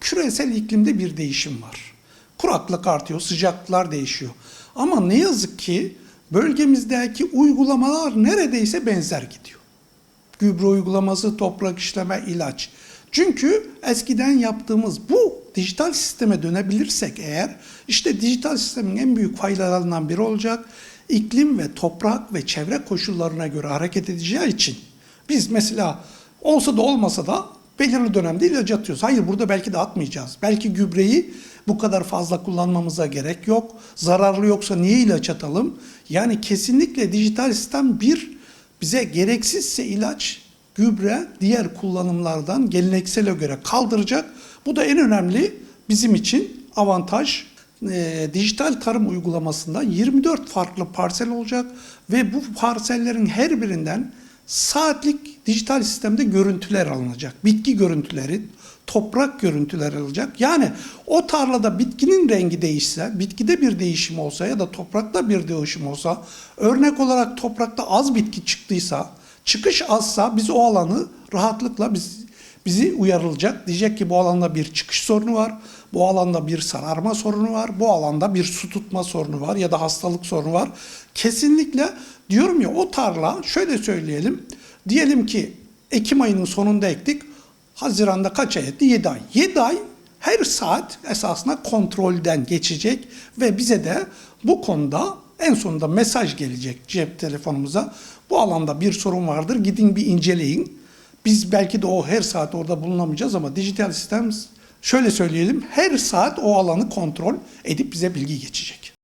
küresel iklimde bir değişim var. Kuraklık artıyor, sıcaklıklar değişiyor. Ama ne yazık ki bölgemizdeki uygulamalar neredeyse benzer gidiyor. Gübre uygulaması, toprak işleme, ilaç. Çünkü eskiden yaptığımız bu dijital sisteme dönebilirsek eğer işte dijital sistemin en büyük faydalarından biri olacak. İklim ve toprak ve çevre koşullarına göre hareket edeceği için biz mesela olsa da olmasa da belirli dönemde ilaç atıyoruz. Hayır burada belki de atmayacağız. Belki gübreyi bu kadar fazla kullanmamıza gerek yok. Zararlı yoksa niye ilaç atalım? Yani kesinlikle dijital sistem bir bize gereksizse ilaç, gübre diğer kullanımlardan geleneksele göre kaldıracak. Bu da en önemli bizim için avantaj. Ee, dijital tarım uygulamasında 24 farklı parsel olacak ve bu parsellerin her birinden saatlik dijital sistemde görüntüler alınacak. Bitki görüntüleri, toprak görüntüleri alınacak. Yani o tarlada bitkinin rengi değişse, bitkide bir değişim olsa ya da toprakta bir değişim olsa, örnek olarak toprakta az bitki çıktıysa, çıkış azsa biz o alanı rahatlıkla biz bizi uyarılacak. Diyecek ki bu alanda bir çıkış sorunu var, bu alanda bir sararma sorunu var, bu alanda bir su tutma sorunu var ya da hastalık sorunu var. Kesinlikle diyorum ya o tarla şöyle söyleyelim. Diyelim ki Ekim ayının sonunda ektik. Haziranda kaç ay etti? 7 ay. 7 ay her saat esasında kontrolden geçecek ve bize de bu konuda en sonunda mesaj gelecek cep telefonumuza. Bu alanda bir sorun vardır gidin bir inceleyin. Biz belki de o her saat orada bulunamayacağız ama dijital sistem şöyle söyleyelim her saat o alanı kontrol edip bize bilgi geçecek.